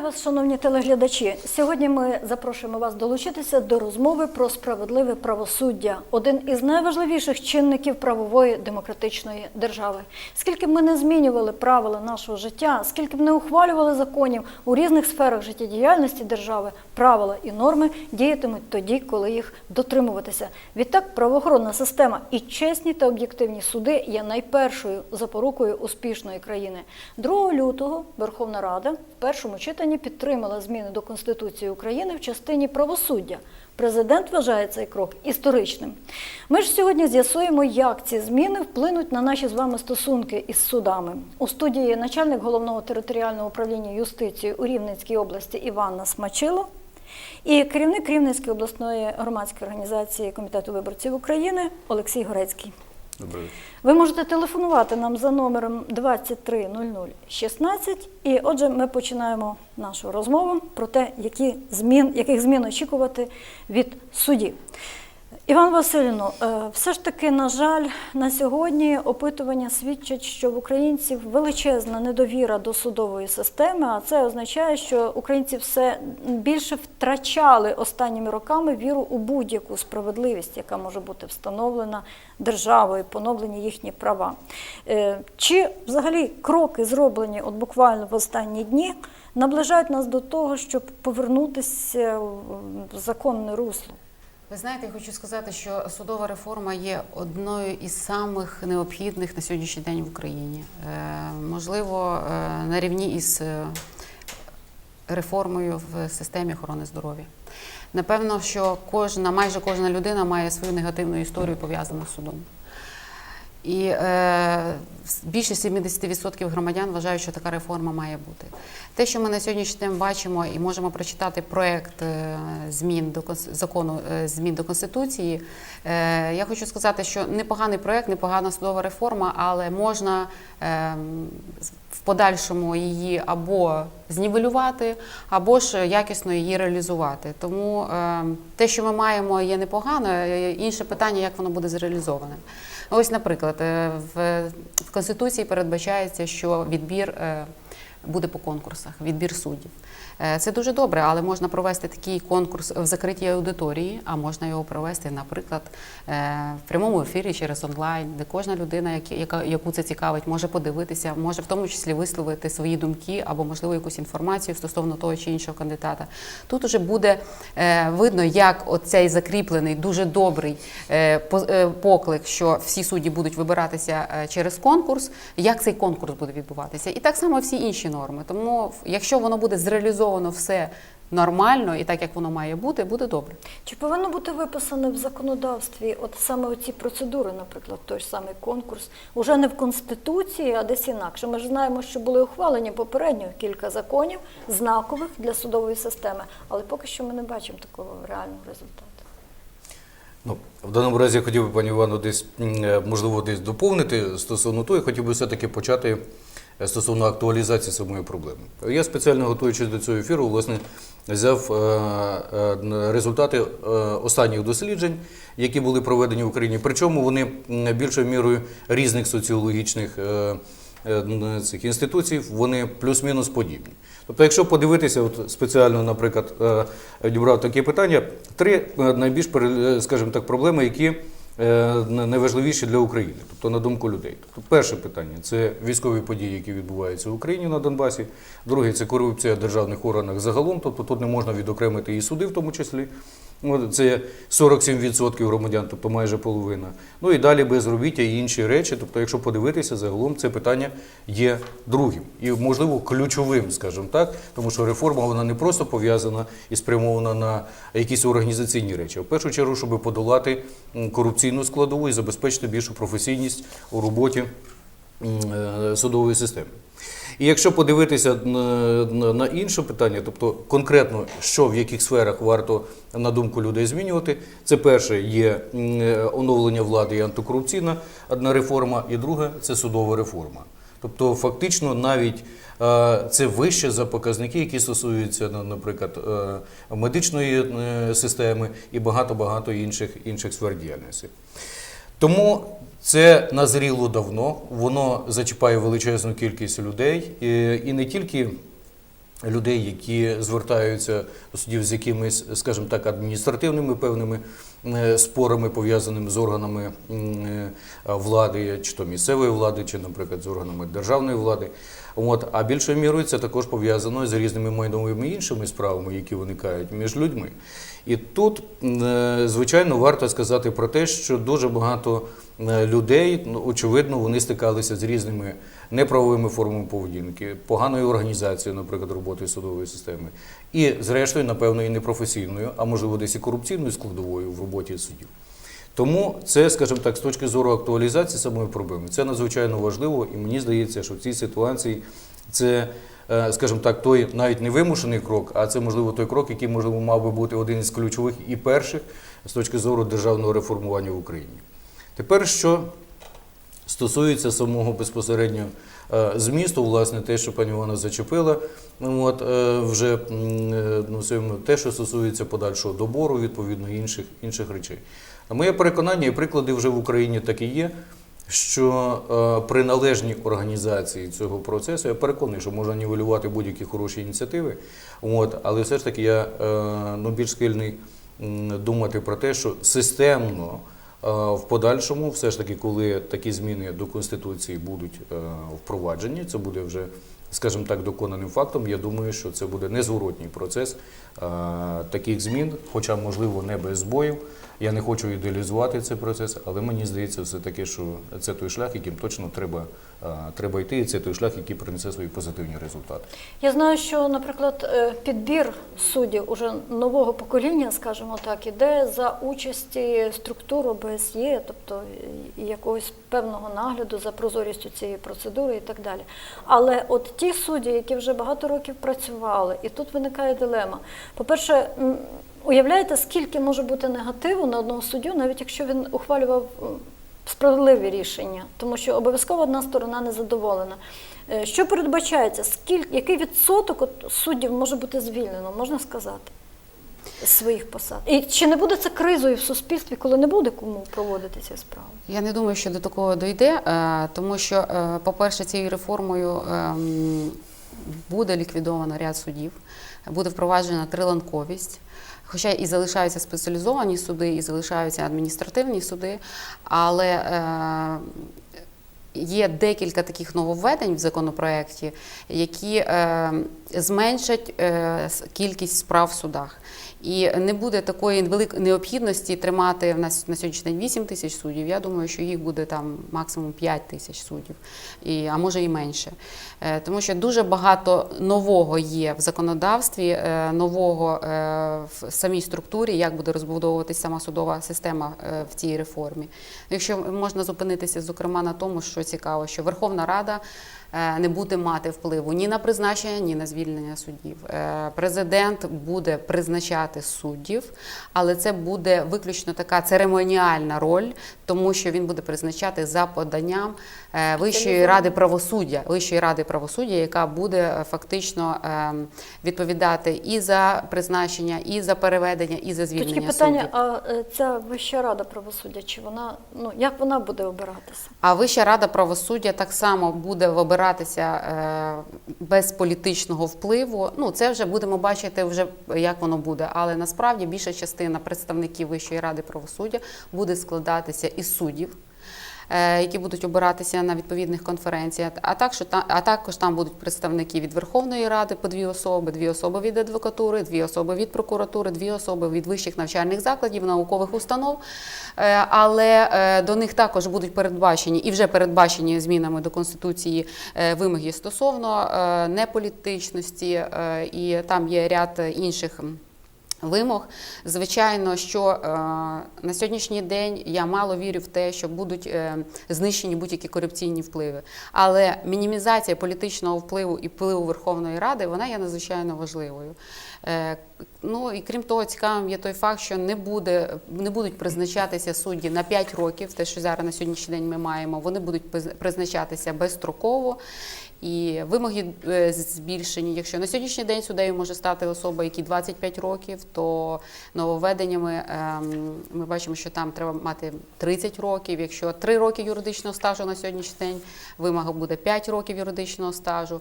Вітаю вас, шановні телеглядачі. Сьогодні ми запрошуємо вас долучитися до розмови про справедливе правосуддя один із найважливіших чинників правової демократичної держави. Скільки б ми не змінювали правила нашого життя, скільки б не ухвалювали законів у різних сферах життєдіяльності держави, правила і норми діятимуть тоді, коли їх дотримуватися. Відтак, правоохоронна система і чесні та об'єктивні суди є найпершою запорукою успішної країни. 2 лютого Верховна Рада в першому читанні підтримала зміни до Конституції України в частині правосуддя. Президент вважає цей крок історичним. Ми ж сьогодні з'ясуємо, як ці зміни вплинуть на наші з вами стосунки із судами. У студії начальник головного територіального управління юстиції у Рівненській області Іванна Смачило і керівник Рівненської обласної громадської організації Комітету виборців України Олексій Горецький. Добре. Ви можете телефонувати нам за номером 230016. І отже, ми починаємо нашу розмову про те, які змін, яких змін очікувати від судів. Іван Васильівно, е, все ж таки, на жаль, на сьогодні опитування свідчать, що в українців величезна недовіра до судової системи, а це означає, що українці все більше втрачали останніми роками віру у будь-яку справедливість, яка може бути встановлена державою, поновлені їхні права. Е, Чи взагалі кроки, зроблені от буквально в останні дні, наближають нас до того, щоб повернутися в законне русло? Ви знаєте, я хочу сказати, що судова реформа є одною із самих необхідних на сьогоднішній день в Україні. Е, можливо, е, на рівні із е, реформою в системі охорони здоров'я. Напевно, що кожна, майже кожна людина має свою негативну історію пов'язану з судом. І е, більше 70% громадян вважають, що така реформа має бути. Те, що ми на сьогоднішній день бачимо і можемо прочитати проект е, змін до закону е, змін до конституції. Е, я хочу сказати, що непоганий проект, непогана судова реформа, але можна е, в подальшому її або знівелювати, або ж якісно її реалізувати. Тому е, те, що ми маємо, є непогано. е, Інше питання, як воно буде зреалізоване. Ось, наприклад, е, в, Конституції передбачається, що відбір буде по конкурсах, відбір суддів. Е, Це дуже добре, але можна провести такий конкурс в закритій аудиторії, а можна його провести, наприклад, е, в прямому ефірі через онлайн, де кожна людина, яка, яку це цікавить, може подивитися, може в тому числі висловити свої думки або, можливо, якусь інформацію стосовно того чи іншого кандидата. Тут уже буде е, видно, як оцей закріплений, дуже добрий поклик, що всі судді будуть вибиратися через конкурс, як цей конкурс буде відбуватися. І так само всі інші норми. Тому, якщо воно буде зреалізовано все нормально і так, як воно має бути, буде добре. Чи повинно бути виписане в законодавстві от саме оці процедури, наприклад, той ж самий конкурс, уже не в Конституції, а десь інакше? Ми ж знаємо, що були ухвалені попередньо кілька законів, знакових для судової системи, але поки що ми не бачимо такого реального результату. Ну, в даному разі я хотів би пані Івану десь е, можливо десь доповнити стосовно того, я хотів би все-таки почати стосовно актуалізації самої проблеми. Я спеціально готуючись до цього ефіру, власне, взяв е, е, результати е, останніх досліджень, які були проведені в Україні. Причому вони більшою мірою різних соціологічних. Цих інституцій вони плюс-мінус подібні. Тобто, якщо подивитися, от спеціально, наприклад, е, дібрав такі питання, три найбільш скажімо так, проблеми, які найважливіші для України, тобто на думку людей. Тобто, перше питання це військові події, які відбуваються в Україні на Донбасі. Друге це корупція в державних органах загалом, тобто тут не можна відокремити і суди, в тому числі. От Це 47% громадян, тобто майже половина. Ну і далі безробіття і інші речі. Тобто, якщо подивитися, загалом це питання є другим і, можливо, ключовим, скажімо так, тому що реформа вона не просто пов'язана і спрямована на якісь організаційні речі, а в першу чергу, щоб подолати корупційну складову і забезпечити більшу професійність у роботі е, судової системи. І якщо подивитися на, на, на інше питання, тобто конкретно що в яких сферах варто на думку людей змінювати, це перше є е, оновлення влади і антикорупційна одна реформа, і друге це судова реформа. Тобто, фактично, навіть е, це вище за показники, які стосуються, наприклад, е, медичної е, системи і багато-багато інших, інших сфер діяльності. Тому це назріло давно, воно зачіпає величезну кількість людей і, не тільки людей, які звертаються до судів з якимись, скажімо так, адміністративними певними е, спорами, пов'язаними з органами е, влади, чи то місцевої влади, чи, наприклад, з органами державної влади. От, а більшою мірою це також пов'язано з різними майновими іншими справами, які виникають між людьми. І тут, е, звичайно, варто сказати про те, що дуже багато людей, ну, очевидно, вони стикалися з різними неправовими формами поведінки, поганою організацією, наприклад, роботи судової системи, і, зрештою, напевно, і непрофесійною, а можливо, десь і корупційною складовою в роботі суддів. Тому це, скажімо так, з точки зору актуалізації самої проблеми, це надзвичайно важливо, і мені здається, що в цій ситуації це, е, скажімо так, той навіть не вимушений крок, а це можливо той крок, який можливо мав би бути один із ключових і перших з точки зору державного реформування в Україні. Тепер що стосується самого безпосередньо е, змісту, власне, те, що пані Івана зачепила, ну, от, е, вже е, ну, те, що стосується подальшого добору, відповідно, інших, інших речей. Моє переконання, і приклади вже в Україні так і є, що при належній організації цього процесу, я переконаний, що можна нівелювати будь-які хороші ініціативи, от, але все ж таки я ну, більш схильний думати про те, що системно в подальшому, все ж таки, коли такі зміни до Конституції будуть е, впроваджені, це буде вже, скажімо так, доконаним фактом. Я думаю, що це буде незворотній процес е, таких змін, хоча, можливо, не без збоїв. Я не хочу ідеалізувати цей процес, але мені здається, все таки, що це той шлях, яким точно треба, е, треба йти, і це той шлях, який принесе свої позитивні результати. Я знаю, що, наприклад, е, підбір суддів уже нового покоління, скажімо так, іде за участі структур ОБСЄ, тобто якогось певного нагляду за прозорістю цієї процедури і так далі. Але от ті судді, які вже багато років працювали, і тут виникає дилема. По-перше, м, уявляєте, скільки може бути негативу на одного суддю, навіть якщо він ухвалював справедливі рішення, тому що обов'язково одна сторона не задоволена. Е, Що передбачається? Скільки, який відсоток от суддів може бути звільнено, можна сказати, своїх посад? І чи не буде це кризою в суспільстві, коли не буде кому проводити ці справи? Я не думаю, що до такого дойде, е, тому що, е, по-перше, цією реформою ем, буде ліквідовано ряд судів, буде впроваджена триланковість. Хоча і залишаються спеціалізовані суди, і залишаються адміністративні суди, але е, є декілька таких нововведень в законопроекті, які е, зменшать е, кількість справ в судах. І не буде такої великої необхідності тримати в нас на сьогоднішній день 8 тисяч суддів. Я думаю, що їх буде там максимум 5 тисяч суддів, і, а може і менше. Е, Тому що дуже багато нового є в законодавстві, е, нового е, в самій структурі, як буде розбудовуватися сама судова система в цій реформі. Якщо можна зупинитися, зокрема, на тому, що цікаво, що Верховна Рада не буде мати впливу ні на призначення, ні на звільнення суддів. Е, Президент буде призначати суддів, але це буде виключно така церемоніальна роль, тому що він буде призначати за поданням е, Вищої ради правосуддя, Вищої ради правосуддя, яка буде е, фактично е, відповідати і за призначення, і за переведення, і за звільнення питання: суддів. а е, ця Вища рада правосуддя, чи вона ну як вона буде обиратися? А Вища рада правосуддя так само буде вибиратися е, без політичного впливу. Ну це вже будемо бачити, вже як воно буде. Але насправді більша частина представників Вищої ради правосуддя буде складатися із суддів. Е, Які будуть обиратися на відповідних конференціях, а також та- а також там будуть представники від Верховної Ради по дві особи, дві особи від адвокатури, дві особи від прокуратури, дві особи від вищих навчальних закладів, наукових установ. Е, Але е, до них також будуть передбачені і вже передбачені змінами до конституції вимоги стосовно неполітичності, і там є ряд інших. Вимог, звичайно, що е, на сьогоднішній день я мало вірю в те, що будуть е, знищені будь-які корупційні впливи. Але мінімізація політичного впливу і впливу Верховної Ради вона є надзвичайно важливою. Е, ну і крім того, цікавим є той факт, що не буде не будуть призначатися судді на 5 років. Те, що зараз на сьогоднішній день ми маємо, вони будуть призначатися безстроково. І вимоги е, збільшені. Якщо на сьогоднішній день суддею може стати особа, якій 25 років, то нововведеннями ем, ми бачимо, що там треба мати 30 років. Якщо 3 роки юридичного стажу на сьогоднішній день, вимога буде 5 років юридичного стажу.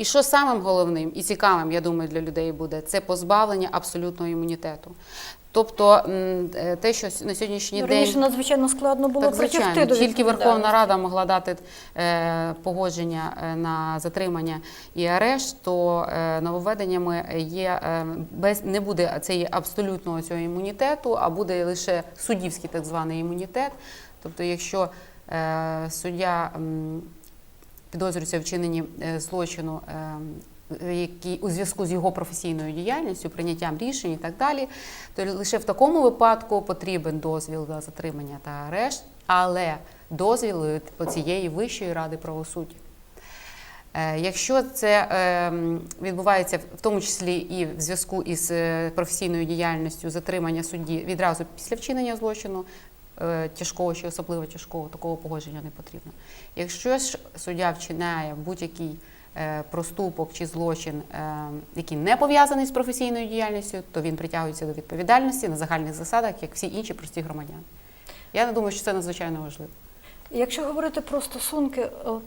І що самим головним і цікавим, я думаю, для людей буде, це позбавлення абсолютного імунітету. Тобто е, те, що на сьогоднішній день Раніше надзвичайно складно було так, притягти звичайно, до тільки Верховна. Рада могла дати е, погодження е, на затримання і арешт, то нововведеннями є без не буде цієї абсолютного цього імунітету, а буде лише суддівський так званий імунітет. Тобто, якщо суддя підозрюється вчиненні е, злочину. е, який у зв'язку з його професійною діяльністю, прийняттям рішень і так далі, то лише в такому випадку потрібен дозвіл на затримання та арешт, але дозвіл від цієї Вищої ради правосуддя. Е, Якщо це е, відбувається в тому числі і в зв'язку із професійною діяльністю затримання судді відразу після вчинення злочину, тяжкого чи особливо тяжкого, такого погодження не потрібно. Якщо ж суддя вчиняє будь-який е, проступок чи злочин, е, який не пов'язаний з професійною діяльністю, то він притягується до відповідальності на загальних засадах, як всі інші прості громадяни. Я не думаю, що це надзвичайно важливо. Якщо говорити про стосунки от,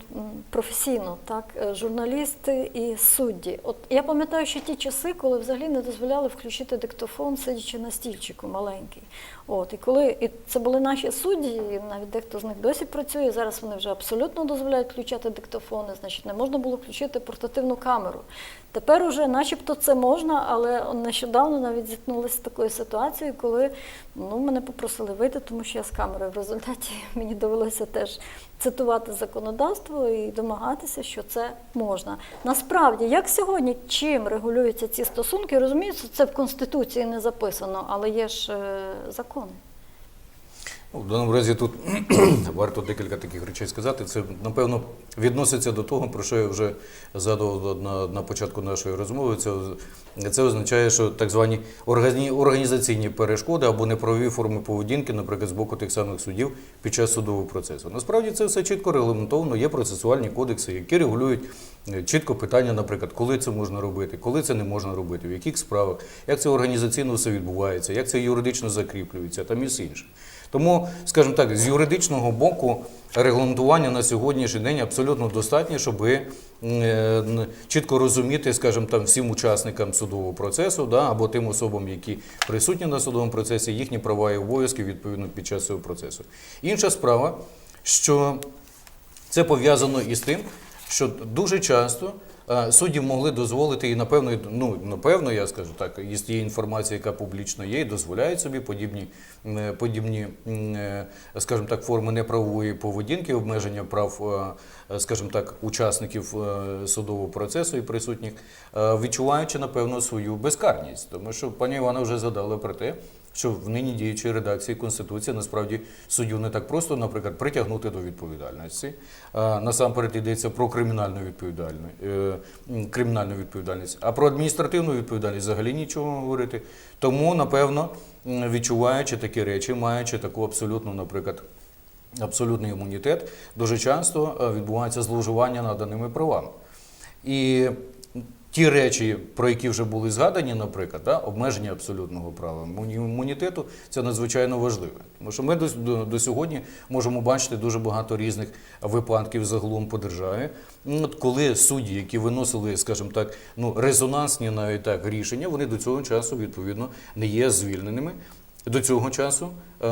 професійно, так, е, журналісти і судді. От я пам'ятаю ще ті часи, коли взагалі не дозволяли включити диктофон, сидячи на стільчику маленький. От, і коли і це були наші судді, навіть дехто з них досі працює. Зараз вони вже абсолютно дозволяють включати диктофони, значить, не можна було включити портативну камеру. Тепер уже, начебто, це можна, але нещодавно навіть зіткнулися з такою ситуацією, коли ну, мене попросили вийти, тому що я з камерою. В результаті мені довелося теж цитувати законодавство і домагатися, що це можна. Насправді, як сьогодні, чим регулюються ці стосунки, розуміється, це в Конституції не записано, але є ж е, закони. В даному разі тут варто декілька таких речей сказати. Це, напевно, відноситься до того, про що я вже згадував на, на початку нашої розмови. Це, це означає, що так звані органі, організаційні перешкоди або неправові форми поведінки, наприклад, з боку тих самих суддів під час судового процесу. Насправді це все чітко регламентовано, є процесуальні кодекси, які регулюють е, чітко питання, наприклад, коли це можна робити, коли це не можна робити, в яких справах, як це організаційно все відбувається, як це юридично закріплюється, там і все інше. Тому, скажімо так, з юридичного боку регламентування на сьогоднішній день абсолютно достатньо, щоб е, чітко розуміти, скажімо, там всім учасникам судового процесу, да, або тим особам, які присутні на судовому процесі, їхні права і обов'язки відповідно під час цього процесу. Інша справа, що це пов'язано із тим, що дуже часто судді могли дозволити, і напевно, ну напевно, я скажу так, із тієї інформації, яка публічно є, і дозволяють собі подібні, е, подібні, е, скажімо так, форми неправової поведінки, обмеження прав, е, скажімо так, учасників е, судового процесу і присутніх, е, відчуваючи напевно свою безкарність, тому що пані Івана вже згадала про те. Що в нині діючій редакції Конституції насправді суддю не так просто, наприклад, притягнути до відповідальності. Насамперед йдеться про кримінальну відповідальність, е, кримінальну відповідальність, а про адміністративну відповідальність взагалі нічого говорити. Тому, напевно, відчуваючи такі речі, маючи таку абсолютну, наприклад, абсолютний імунітет, дуже часто е, відбувається зловживання наданими правами. І ті речі, про які вже були згадані, наприклад, да, обмеження абсолютного права імунітету, це надзвичайно важливе. Тому що ми до, до, до сьогодні можемо бачити дуже багато різних випадків загалом по державі, м, от коли судді, які виносили, скажімо так, ну резонансні навіть так рішення, вони до цього часу відповідно не є звільненими. До цього часу е,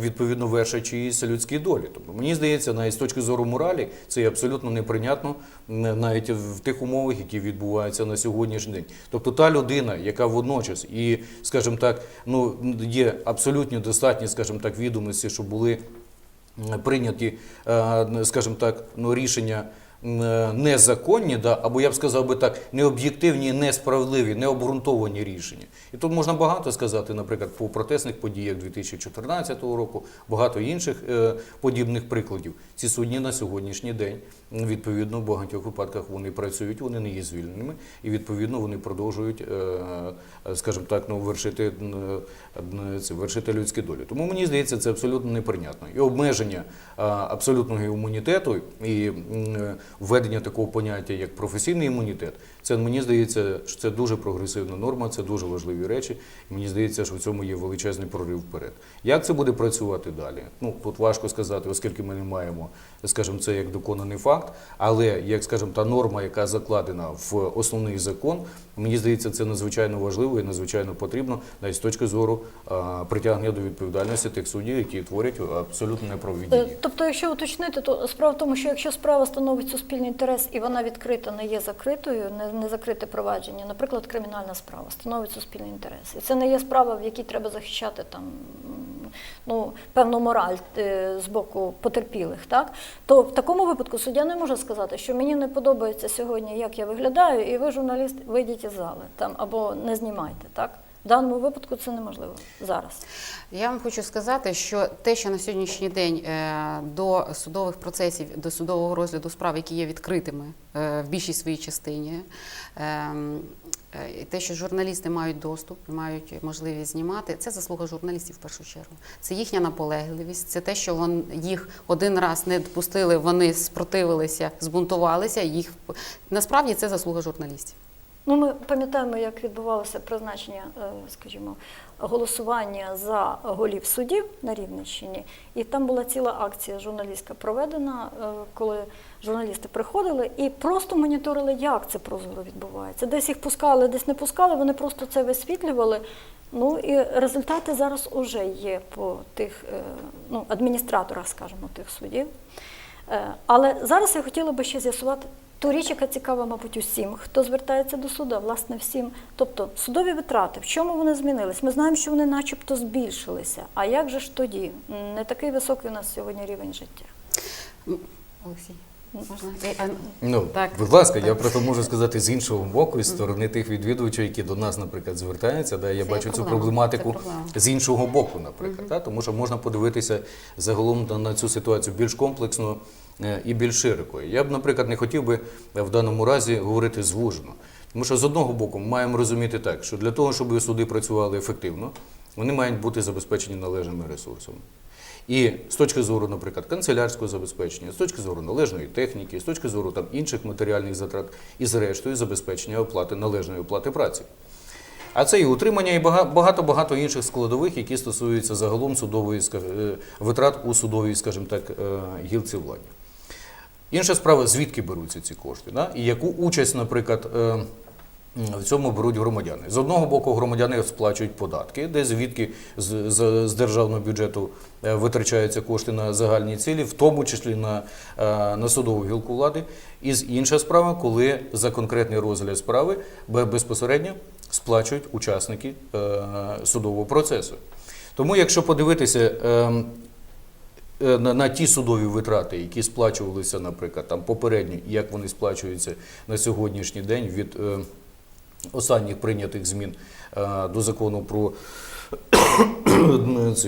відповідно вершать людські долі. Тобто мені здається, навіть з точки зору моралі, це є абсолютно неприйнятно навіть в тих умовах, які відбуваються на сьогоднішній день. Тобто та людина, яка водночас і, скажімо так, ну є абсолютно достатні, скажімо так, відомості, що були прийняті, е, скажімо так, ну, рішення. Е, Незаконні, да, або я б сказав би так, необ'єктивні, несправедливі, необґрунтовані рішення. І тут можна багато сказати, наприклад, по протестних подіях 2014 року, багато інших е, подібних прикладів. Ці судні на сьогоднішній день, відповідно, в багатьох випадках вони працюють, вони не є звільненими, і відповідно вони продовжують, е, скажімо так, ну, вершити, це, вершити людські долі. Тому мені здається, це абсолютно неприйнятно. І обмеження абсолютного імунітету і введення такого поняття, як професійний імунітет, це мені здається, що це дуже прогресивна норма, це дуже важливі речі. І мені здається, що в цьому є величезний прорив вперед. Як це буде працювати далі? Ну тут важко сказати, оскільки ми не маємо, скажімо, це як доконаний факт. Але як скажімо, та норма, яка закладена в основний закон, мені здається, це надзвичайно важливо і надзвичайно потрібно навіть з точки зору а, притягнення до відповідальності тих суддів, які творять абсолютно неправові Е, дії. Тобто, якщо уточнити, то справа в тому, що якщо справа становить суспільний інтерес і вона відкрита, не є закритою, не, не закрите провадження, наприклад, кримінальна справа становить суспільний інтерес. І це не є справа, в якій треба захищати там ну, певну мораль е, з боку потерпілих, так? То в такому випадку суддя не може сказати, що мені не подобається сьогодні, як я виглядаю, і ви, журналіст, вийдіть із зали там або не знімайте. Так? В даному випадку це неможливо зараз. Я вам хочу сказати, що те, що на сьогоднішній день е, до судових процесів, до судового розгляду справ, які є відкритими е, в більшій своїй частині, ем, е, те, що журналісти мають доступ, мають можливість знімати, це заслуга журналістів в першу чергу. Це їхня наполегливість, це те, що вон, їх один раз не допустили, вони спротивилися, збунтувалися. Їх насправді це заслуга журналістів. Ну, ми пам'ятаємо, як відбувалося призначення, е, скажімо, голосування за голів судів на Рівненщині. І там була ціла акція журналістська проведена, е, коли журналісти приходили і просто моніторили, як це прозоро відбувається. Десь їх пускали, десь не пускали, вони просто це висвітлювали. Ну і результати зараз уже є по тих е, ну, адміністраторах, скажімо, тих судів. Але зараз я хотіла би ще з'ясувати ту річ, яка цікава, мабуть, усім, хто звертається до суду, а, власне, всім. Тобто судові витрати, в чому вони змінились? Ми знаємо, що вони начебто збільшилися. А як же ж тоді? Не такий високий у нас сьогодні рівень життя. Олексій, можна? Е, Ну, Так. будь ласка, я Так. просто можу сказати з іншого боку, із сторони тих відвідувачів, які до нас, наприклад, звертаються. Да, я Це бачу цю проблематику з іншого боку, наприклад. Да, тому що можна подивитися загалом на, на цю ситуацію більш комплексно і більш широкою. Я б, наприклад, не хотів би в даному разі говорити звужено. Тому що з одного боку ми маємо розуміти так, що для того, щоб суди працювали ефективно, вони мають бути забезпечені належними ресурсами. І з точки зору, наприклад, канцелярського забезпечення, з точки зору належної техніки, з точки зору там інших матеріальних затрат, і зрештою забезпечення оплати належної оплати праці. А це і утримання, і багато-багато інших складових, які стосуються загалом судової е, витрат у судовій, скажімо так, е, гілці владі. Інша справа, звідки беруться ці кошти, да? і яку участь, наприклад, е, в цьому беруть громадяни. З одного боку, громадяни сплачують податки, де звідки з, з, з державного бюджету е, витрачаються кошти на загальні цілі, в тому числі на, е, на судову гілку влади. І з- інша справа, коли за конкретний розгляд справи безпосередньо сплачують учасники судового процесу. Тому, якщо подивитися. Е, на, на ті судові витрати, які сплачувалися, наприклад, там попередньо, як вони сплачуються на сьогоднішній день від е, останніх прийнятих змін е, до закону про,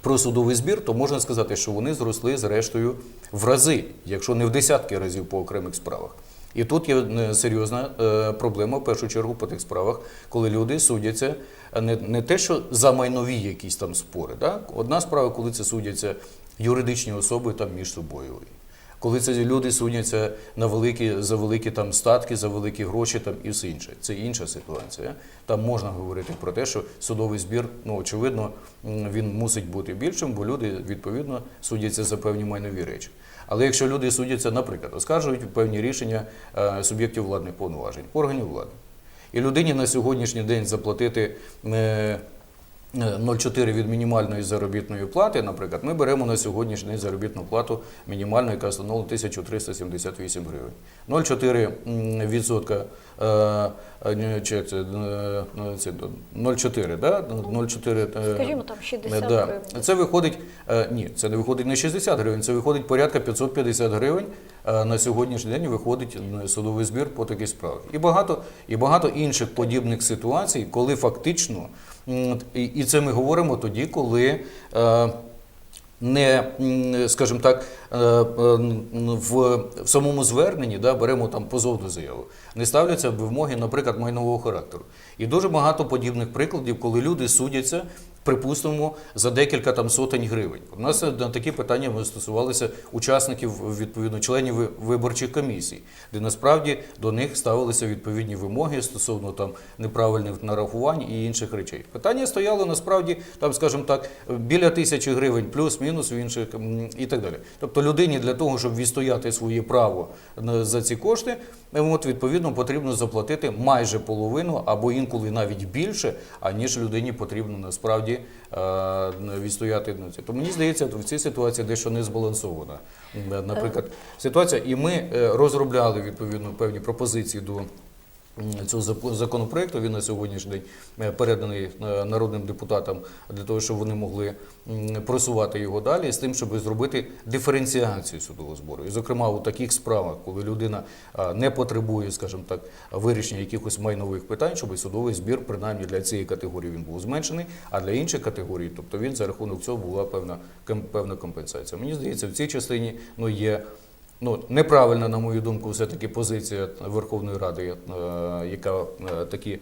про судовий збір, то можна сказати, що вони зросли зрештою в рази, якщо не в десятки разів по окремих справах. І тут є е, серйозна е, проблема в першу чергу по тих справах, коли люди судяться не, не те, що за майнові якісь там спори. Да? Одна справа, коли це судяться юридичні особи там між собою. Коли це люди судяться на великі, за великі там статки, за великі гроші там і все інше. Це інша ситуація. Там можна говорити про те, що судовий збір, ну очевидно, він мусить бути більшим, бо люди відповідно судяться за певні майнові речі. Але якщо люди судяться, наприклад, оскаржують певні рішення е, суб'єктів владних повноважень, органів влади, і людині на сьогоднішній день заплатити. Е, 0,4 від мінімальної заробітної плати, наприклад, ми беремо на сьогоднішній день заробітну плату мінімальну, яка становить 1378 гривень. 0,4 м, відсотка е, е, е, 0,4, да? 0,4, е, Скажімо, там 60 да. гривень. Це виходить, е, ні, це не виходить не 60 гривень, це виходить порядка 550 гривень. е, На сьогоднішній день виходить судовий збір по таких справах. І багато, і багато інших подібних ситуацій, коли фактично, і, це ми говоримо тоді, коли. е, не, скажімо так, е, е, в, самому зверненні да, беремо там позовну заяву, не ставляться вимоги, наприклад, майнового характеру. І дуже багато подібних прикладів, коли люди судяться припустимо, за декілька там сотень гривень. У нас на такі питання ми стосувалися учасників, відповідно, членів виборчих комісій, де насправді до них ставилися відповідні вимоги стосовно там неправильних нарахувань і інших речей. Питання стояло насправді, там, скажімо так, біля тисячі гривень, плюс-мінус в інших і так далі. Тобто людині для того, щоб відстояти своє право за ці кошти, е, от, відповідно потрібно заплатити майже половину або інколи навіть більше, аніж людині потрібно насправді е, відстояти на це. То мені здається, в цій ситуації дещо не збалансована. Наприклад, ситуація, і ми е, розробляли відповідно певні пропозиції до. Цього законопроекту він на сьогоднішній день е, переданий е, народним депутатам для того, щоб вони могли просувати його далі з тим, щоб зробити диференціацію судового збору. І, зокрема, у таких справах, коли людина не потребує, скажімо так, вирішення якихось майнових питань, щоб судовий збір, принаймні для цієї категорії, він був зменшений, а для інших категорій, тобто він за рахунок цього була певна певна компенсація. Мені здається, в цій частині ну є. Ну, неправильна, на мою думку, все-таки позиція Верховної Ради, е, яка е, такі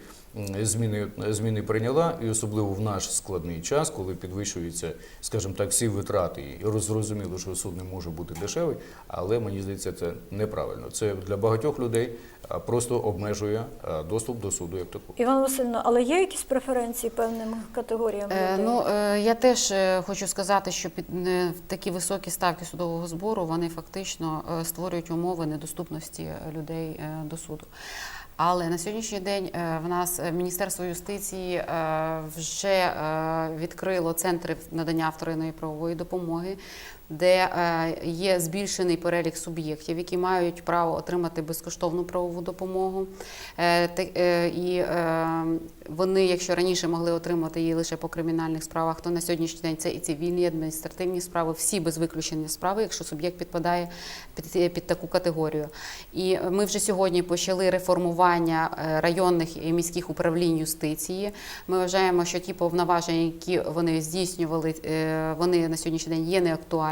зміни, зміни прийняла, і особливо в наш складний час, коли підвищуються, скажімо так, всі витрати, і роз- зрозуміло, що суд не може бути дешевий, але мені здається, це неправильно. Це для багатьох людей е, просто обмежує е, доступ до суду як такого. Іван Васильовна, але є якісь преференції певним категоріям Е. Ну, е, я теж е, хочу сказати, що під е, такі високі ставки судового збору вони фактично е, створюють умови недоступності е, людей е, до суду. Але на сьогоднішній день е, в нас е, Міністерство юстиції е, вже відкрило центри надання вторинної правової допомоги, де е, є збільшений перелік суб'єктів, які мають право отримати безкоштовну правову допомогу. Е, е, І вони, якщо раніше могли отримати її лише по кримінальних справах, то на сьогоднішній день це і цивільні, і адміністративні справи, всі без виключення справи, якщо суб'єкт підпадає під, під таку категорію. І ми вже сьогодні почали реформування районних і міських управлінь юстиції. Ми вважаємо, що ті повноваження, які вони здійснювали, вони на сьогоднішній день є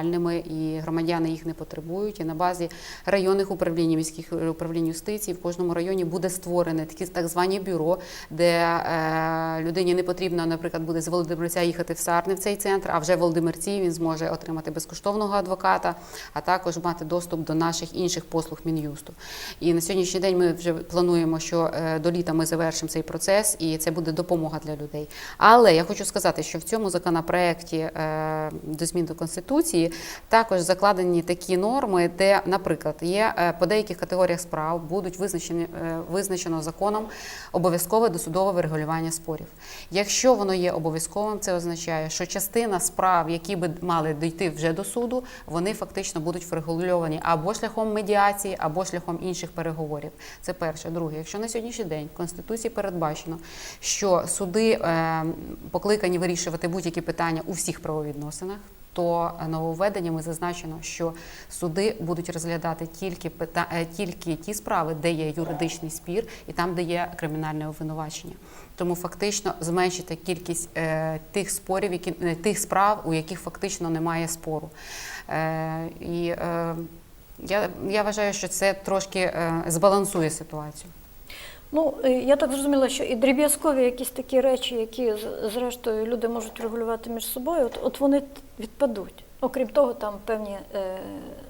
неактуальними, і громадяни їх не потребують. І на базі районних управлінь, міських управлінь юстиції в кожному районі буде створене такі так звані бюро, де е, людині не потрібно, наприклад, буде з Володимирця їхати в Сарни в цей центр, а вже в Володимирці він зможе отримати безкоштовного адвоката, а також мати доступ до наших інших послуг Мін'юсту. І на сьогоднішній день ми вже плануємо, що е, до літа ми завершимо цей процес, і це буде допомога для людей. Але я хочу сказати, що в цьому законопроекті е, до змін до конституції також закладені такі норми, де, наприклад, є е, по деяких категоріях справ будуть визначені е, визначено законом обов'язкове досудове врегулювання спорів. Якщо воно є обов'язковим, це означає, що частина справ, які би мали дійти вже до суду, вони фактично будуть врегульовані або шляхом медіації, або шляхом інших переговорів. Це перше. Друге, якщо на сьогоднішній день в конституції передбачено, що суди е, покликані вирішувати будь-які питання у всіх правовідносинах. То нововведеннями зазначено, що суди будуть розглядати тільки е, тільки ті справи, де є юридичний спір, і там, де є кримінальне обвинувачення. Тому фактично зменшити кількість е, тих спорів, які е, тих справ, у яких фактично немає спору. Е, і е, я, я вважаю, що це трошки е, збалансує ситуацію. Ну, е, я так зрозуміла, що і дріб'язкові якісь такі речі, які зрештою люди можуть регулювати між собою, от, от вони відпадуть. Окрім того, там певні е,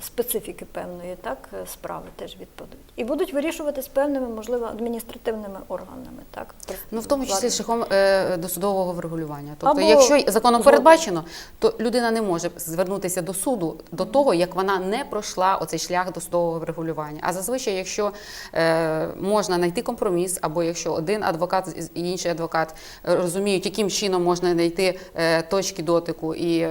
специфіки певної так, е, справи теж відпадуть. І будуть вирішуватись певними, можливо, адміністративними органами. Так, Ну, в тому числі шляхом е, досудового врегулювання. Тобто, Або якщо законом передбачено, то людина не може звернутися до суду до того, як вона не пройшла оцей шлях досудового врегулювання. А зазвичай, якщо е, можна знайти компроміс, або якщо один адвокат і інший адвокат розуміють, яким чином можна знайти е, точки дотику і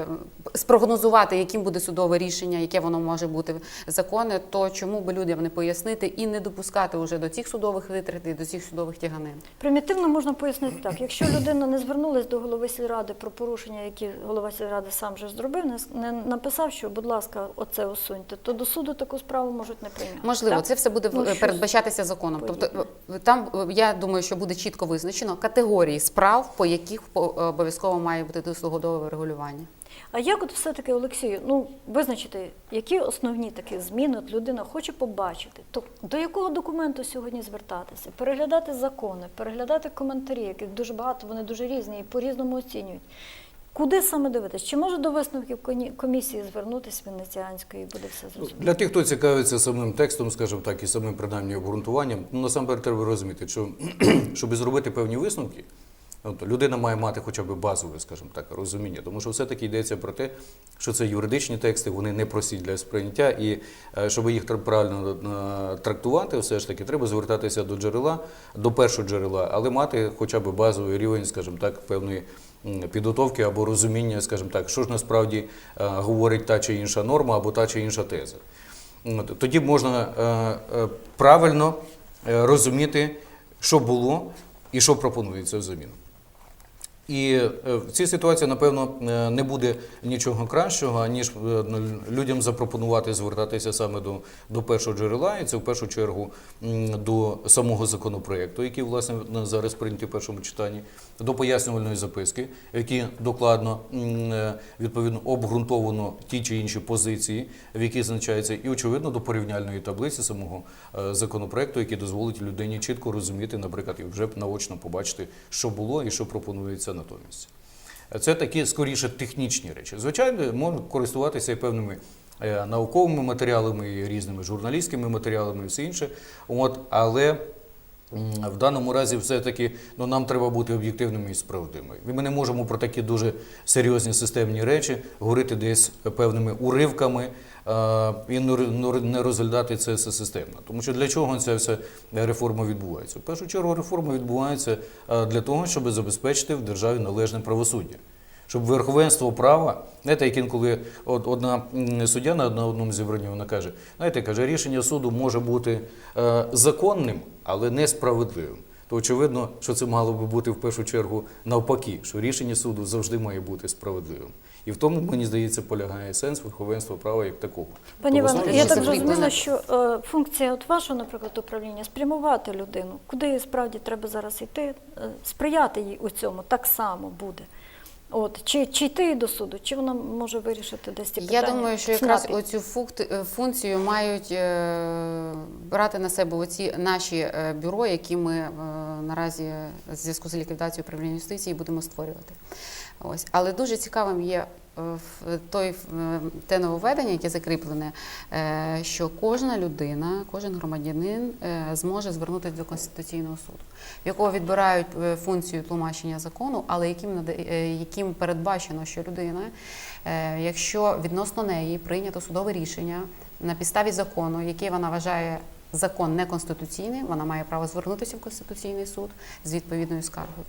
спрогнозувати, яким буде судове рішення, яке воно може бути законне, то чому би людям не пояснити і не допускати уже до цих судових витрат і до цих судових тяганин. Примітивно можна пояснити так: якщо людина не звернулась до голови сільради про порушення, які голова сільради сам вже зробив, не написав, що, будь ласка, оце усуньте, то до суду таку справу можуть не прийняти. Можливо, так? це все буде Ну, передбачатися законом. подібне. Тобто там я думаю, що буде чітко визначено категорії справ, по яких обов'язково має бути досудове регулювання. А як от все-таки, Олексію, ну визначити, які основні такі зміни от людина хоче побачити? То до якого документу сьогодні звертатися? Переглядати закони, переглядати коментарі, яких дуже багато, вони дуже різні і по-різному оцінюють. Куди саме дивитись? Чи може до висновків комісії звернутися Венеціанської і буде все Ну, зрозуміло? Для тих, хто цікавиться самим текстом, скажімо так, і самим принаймні обґрунтуванням, ну насамперед треба розуміти, що щоб зробити певні висновки, от, людина має мати хоча б базове, скажімо так, розуміння. Тому що все-таки йдеться про те, що це юридичні тексти, вони не прості для сприйняття, і е, щоб їх правильно е, трактувати, все ж таки, треба звертатися до джерела, до першого джерела, але мати хоча б базовий рівень, скажімо так, певної підготовки або розуміння, скажімо так, що ж насправді е, говорить та чи інша норма або та чи інша теза. Тоді можна правильно розуміти, що було і що пропонується взамін. І е, в цій ситуації, напевно, е, не буде нічого кращого, ніж е, людям запропонувати звертатися саме до, до першого джерела, і це в першу чергу до самого законопроекту, який власне зараз прийнятий в першому читанні, до пояснювальної записки, які докладно відповідно обґрунтовано ті чи інші позиції, в які зазначаються, і очевидно до порівняльної таблиці самого законопроекту, який дозволить людині чітко розуміти, наприклад, і вже наочно побачити, що було і що пропонується натомість. Це такі скоріше технічні речі. Звичайно, можна користуватися і певними е, науковими матеріалами, і різними журналістськими матеріалами і все інше. От, але в даному разі все-таки ну, нам треба бути об'єктивними і справедливими. Ми не можемо про такі дуже серйозні системні речі говорити десь певними уривками е, і не розглядати це все системно. Тому що для чого ця вся реформа відбувається? В першу чергу реформа відбувається для того, щоб забезпечити в державі належне правосуддя. Щоб верховенство права, знаєте, як інколи от одна суддя на, одному зібранні вона каже, знаєте, каже, рішення суду може бути е, законним, але несправедливим. То очевидно, що це мало би бути в першу чергу навпаки, що рішення суду завжди має бути справедливим. І в тому, мені здається, полягає сенс верховенства права як такого. Пані Івано, я так зрозуміла, що е, функція от вашого, наприклад, управління спрямувати людину, куди справді треба зараз йти, е, сприяти їй у цьому так само буде. От чи, чи йти до суду, чи вона може вирішити десь ці Я думаю, що якраз оцю е, функцію мають е, брати на себе оці наші е, бюро, які ми наразі в зв'язку з ліквідацією управління юстиції будемо створювати. Ось. Але дуже цікавим є в- той, те нововведення, яке закріплене, е, що кожна людина, кожен громадянин е, зможе звернутися до Конституційного суду, в якого відбирають е, функцію тлумачення закону, але яким, яким передбачено, що людина, якщо відносно неї прийнято судове рішення на підставі закону, який вона вважає закон неконституційний, вона має право звернутися в Конституційний суд з відповідною скаргою.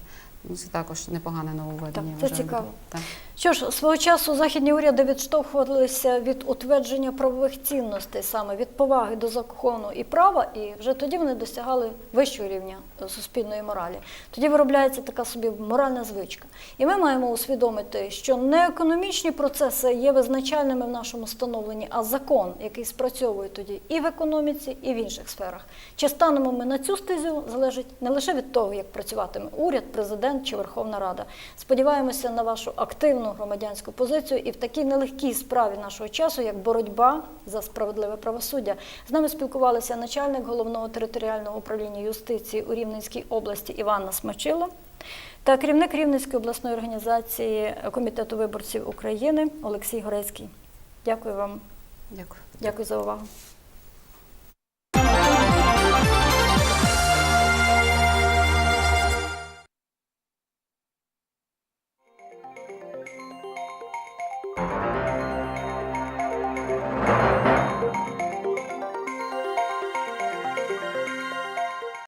Ну, це також непогане нововведення. Так, це цікаво. Так. Що ж, свого часу західні уряди відштовхувалися від утвердження правових цінностей, саме від поваги до закону і права, і вже тоді вони досягали вищого рівня суспільної моралі. Тоді виробляється така собі моральна звичка. І ми маємо усвідомити, що не економічні процеси є визначальними в нашому становленні, а закон, який спрацьовує тоді і в економіці, і в інших сферах. Чи станемо ми на цю стезю, залежить не лише від того, як працюватиме уряд, президент чи Верховна Рада. Сподіваємося на вашу активну громадянську позицію і в такій нелегкій справі нашого часу, як боротьба за справедливе правосуддя. З нами спілкувалися начальник головного територіального управління юстиції у Рівненській області Іванна Смачило та керівник Рівненської обласної організації Комітету виборців України Олексій Горецький. Дякую вам. Дякую. Дякую за увагу.